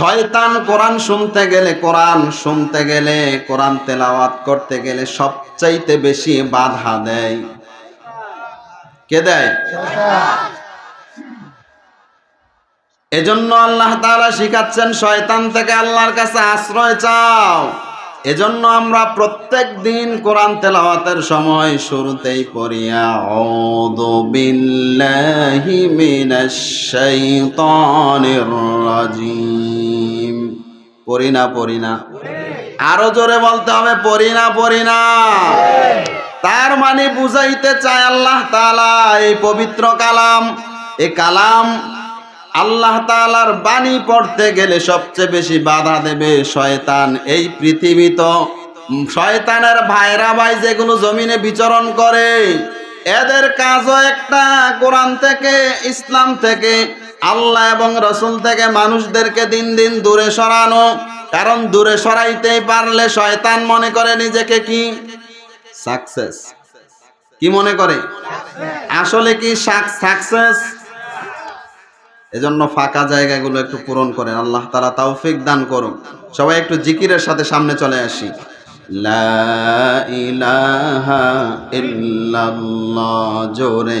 শয়তান কোরআন শুনতে গেলে কোরআন শুনতে গেলে, কোরআন তেলাওয়াত করতে গেলে সবচাইতে বেশি বাধা দেয়। কে দেয়? এজন্য আল্লাহ তাআলা শিখাচ্ছেন, শয়তান থেকে আল্লাহর কাছে আশ্রয় চাও। এজন্য আমরা প্রত্যেক দিন কোরআন তেলাওয়াতের সময় শুরুতেই পড়ি, আউযু বিল্লাহি মিনাশ শাইতানির রাজিম। পড়ি না পড়ি না। আরও জোরে বলতে হবে, পড়ি না পড়ি না। তার মানে বুঝাইতে চায় আল্লাহ তাআলা এই পবিত্র কালাম। এ কালাম আল্লাহ তাআলার বাণী পড়তে গেলে সবচেয়ে বেশি বাধা দেবে শয়তান। এই পৃথিবী তো শয়তানের ভাইরা ভাই যেগুলো জমিনে বিচরণ করে, এদের কাজও একটা। কোরআন থেকে, ইসলাম থেকে, আল্লাহ এবং রসুল থেকে মানুষদেরকে দিন দিন দূরে সরানো। কারণ দূরে সরাইতেই পারলে শয়তান মনে করে নিজেকে কি? সাকসেস কি মনে করে? আসলে কি সাকসেস এজন্য ফাঁকা জায়গাগুলো একটু পূরণ করেন। আল্লাহ তারা তৌফিক দান করুন সবাই একটু জিকিরের সাথে সামনে চলে আসি। জোরে।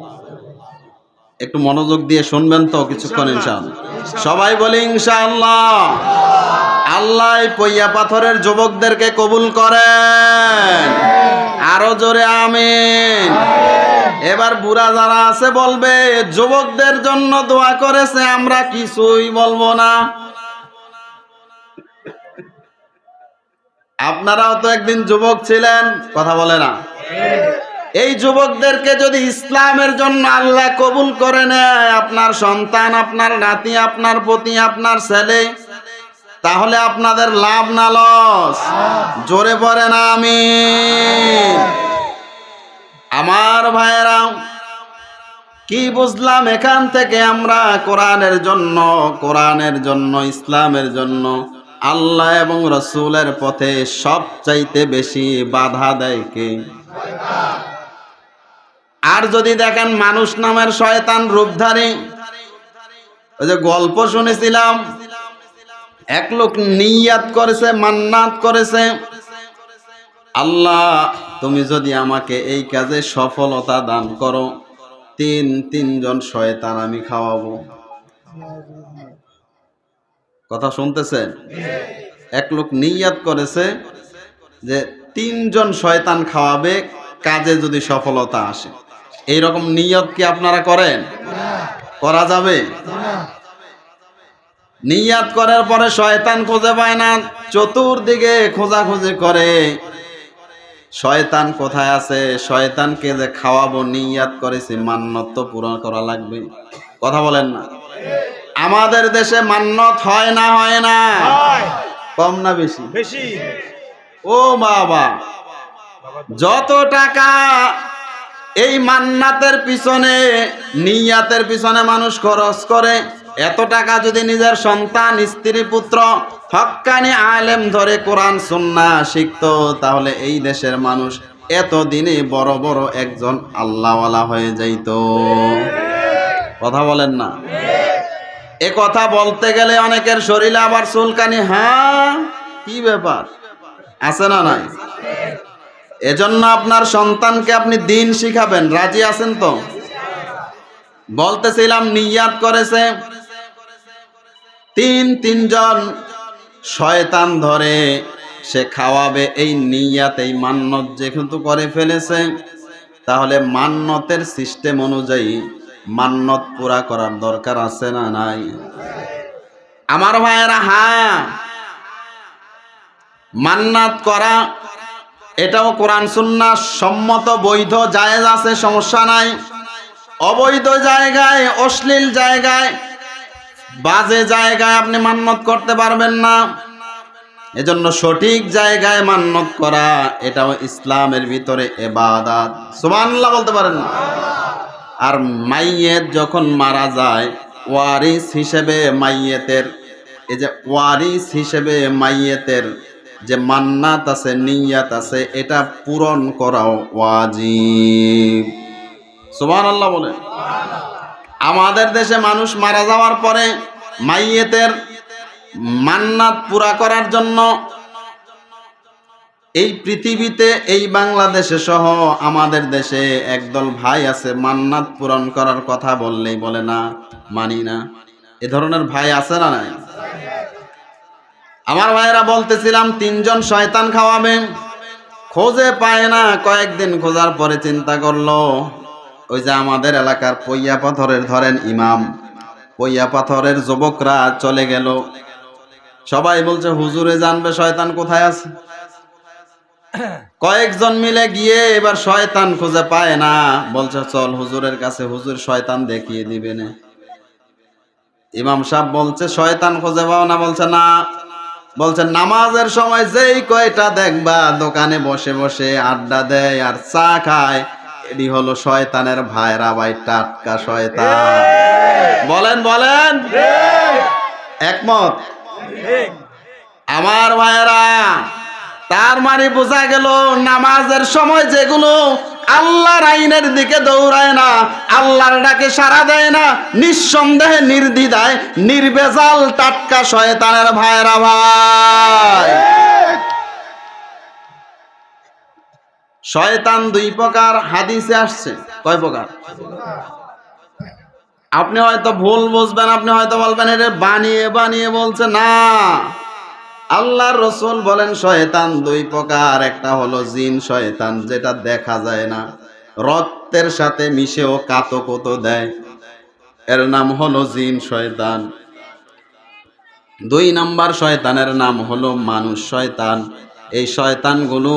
একটু মনোযোগ দিয়ে শুনবেন তো কিছুক্ষণ ইনশাআল্লাহ। সবাই বলি ইনশাআল্লাহ। আল্লাহ পইয়া পাথরের যুবকদেরকে কবুল করেন। আরও জোরে আমিন। এবার বুড়া যারা আছে বলবে, যুবকদের জন্য দোয়া করেছে, আমরা কিছুই বলব না। আপনারাও তো একদিন যুবক ছিলেন, কথা বলে না। এই যুবকদেরকে যদি ইসলামের জন্য আল্লাহ কবুল করে নেয়, আপনার সন্তান, আপনার নাতি, আপনার পতি, আপনার ছেলে, তাহলে আপনাদের লাভ না লস। জোরে পড়ে না আমি আমার ভাইয়েরা, কি বুঝলাম এখান থেকে আমরা কোরআনের জন্য কোরআনের জন্য, ইসলামের জন্য আল্লাহ এবং রসুলের পথে সব চাইতে বেশি বাধা দেয় কে? আর যদি দেখেন মানুষ নামের শয়তান রূপধারী। ওই যে গল্প শুনেছিলাম, এক লোক নিয়াত করেছে, মান্নাত করেছে। আল্লাহ, তুমি যদি আমাকে এই কাজে সফলতা দান করো, তিন তিনজন শয়তান আমি খাওয়াবো। কথা শুনতেছেন এক লোক নিয়াত করেছে যে তিনজন শয়তান খাওয়াবে, কাজে যদি সফলতা আসে। এই রকম নিয়ত কি আপনারা করেন? করা যাবে? নিয়াত করার পরে শয়তান খুঁজে পায় না চতুর্দিকে খোঁজাখুঁজি করে। শয়তান কোথায় আছে? শয়তানকে যে খাওয়াবো নিয়াত করেছি মান্নত তো পূরণ করা লাগবে। কথা বলেন না। আমাদের দেশে মান্নত হয় না হয় না? কম না বেশি? বেশি। ও বাবা যত টাকা এই মান্নাতের পিছনে, নিয়াতের পিছনে মানুষ খরচ করে। এত টাকা যদি নিজের সন্তান, স্ত্রী, পুত্র হক্কানি আলেম ধরে কোরআন, সুন্না শিখতো, তাহলে এই দেশের মানুষ এতদিনে বড় বড় একজন আল্লাহওয়ালা হয়ে যাইতো। কথা বলেন না? এ কথা বলতে গেলে অনেকের শরীরে আবার চুলকানি হ্যাঁ? কি ব্যাপার? আছে না নাই? এজন্য আপনার সন্তানকে আপনি দিন শিখাবেন। রাজি আছেন তো? বলতেছিলাম, নিয়াত করেছে তিন তিনজন। শয়তান ধরে সে খাওয়াবে এই নিয়াত এই মান্নত যেহেতু করে ফেলেছে, তাহলে মান্নতের সিস্টেম অনুযায়ী মান্নত পুরা করার দরকার আছে না নাই? আমার ভাইয়েরা হ্যাঁ। মান্নাত করা এটাও কোরআন সুন্না, সম্মত, বৈধ, জায়েজ আছে, সমস্যা নাই। অবৈধ জায়গায়, অশ্লীল জায়গায়, বাজে জায়গায় আপনি মান্নত করতে পারবেন না। এজন্য সঠিক জায়গায় মান্নত করা, এটাও ইসলামের ভিতরে এবাদাত। সুবহানাল্লাহ বলতে পারেন না। আর মাইয়েত যখন মারা যায়, ওয়ারিস হিসেবে মাইয়েতের, এই যে ওয়ারিস হিসেবে মাইয়েতের যে মান্নাত আছে, নিয়াত আছে, এটা পূরণ করাও ওয়াজিব। সুবহানাল্লাহ বলে। আমাদের দেশে মানুষ মারা যাওয়ার পরে মাইয়েতের মান্নাত পুরা করার জন্য এই পৃথিবীতে, এই বাংলাদেশে সহ আমাদের দেশে একদল ভাই আছে, মান্নাত পূরণ করার কথা বললেই বলে না, মানি না। এ ধরনের ভাই আছে না নাই? আমার ভাইরা বলতেছিলাম, তিনজন শয়তান খাওয়াবে। খোঁজে পায় না, কয়েকদিন খোঁজার পরে চিন্তা করল, ওই যে আমাদের এলাকার পইয়া পাথরের ধরেন ইমাম, পইয়া পাথরের যুবকরা চলে গেল। সবাই বলছে, হুজুরে জানবে শয়তান কোথায় আছে? কয়েকজন মিলে গিয়ে এবার শয়তান খুঁজে পায় না, বলছে, চল হুজুরের কাছে, হুজুর শয়তান দেখিয়ে দিবে না। ইমাম সাহেব বলছে, শয়তান খুঁজে পাও না? বলছে, না। বলছে নামাজের সময় যেই কয়টা দেখবা, দোকানে বসে বসে আড্ডা দেয় আর চা খায় এটি হলো শয়তানের ভাইরা ভাই, টাটকা শয়তান। বলেন বলেন। একমত? আমার ভাইয়েরা, তার মানে বোঝা গেল, নামাজের সময় যেগুলো আল্লাহর আইনের দিকে দৌড়ায় না, আল্লাহর ডাকে সাড়া দেয় না, নিঃসন্দেহে নির্দ্বিধায়, নির্বেজাল, টাটকা শয়তানের ভাইয়েরা ভাই। শয়তান দুই প্রকার, হাদিসে আসছে। কয় প্রকার? আপনি হয়তো ভুল বুঝবেন, আপনি হয়তো বলবেন এটা বানিয়ে বানিয়ে বলছে না। আল্লাহর রসুল বলেন, শয়তান দুই প্রকার, একটা হলো জিন শয়তান, যেটা দেখা যায় না। রক্তের সাথে মিশেও কাতো কোতো দেয়। এর নাম হলো জিন শয়তান। দুই নাম্বার শয়তানের নাম হলো মানুষ শয়তান। এই শয়তানগুলো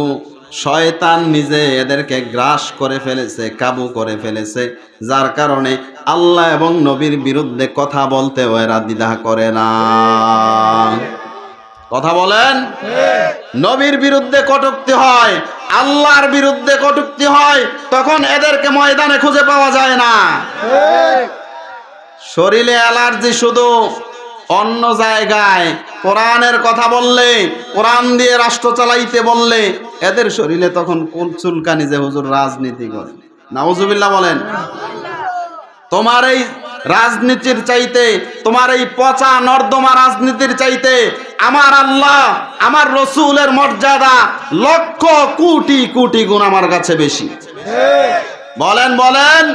শয়তান নিজে এদেরকে গ্রাস করে ফেলেছে, কাবু করে ফেলেছে। যার কারণে আল্লাহ এবং নবীর বিরুদ্ধে কথা বলতে এরা দ্বিধা করে না। কথা বলেন? নবীর বিরুদ্ধে কটুক্তি হয়, আল্লাহর বিরুদ্ধে কটুক্তি হয়, তখন এদেরকে ময়দানে খুঁজে পাওয়া যায় না। শরীরে অ্যালার্জি শুধু অন্য জায়গায়, কোরআনের কথা বললে, কোরআন দিয়ে রাষ্ট্র চালাইতে বললে, এদের শরীরে তখন কোন চুলকানি যে হুজুর রাজনীতি করে। নাউজুবিল্লাহ বলেন, তোমার এই রাজনীতির চাইতে, তোমার এই পচা নর্দমা রাজনীতির চাইতে আমার আল্লাহ আমার রসুলের মর্যাদা লক্ষ কোটি কোটি গুণ আমার কাছে বেশি। বলেন বলেন।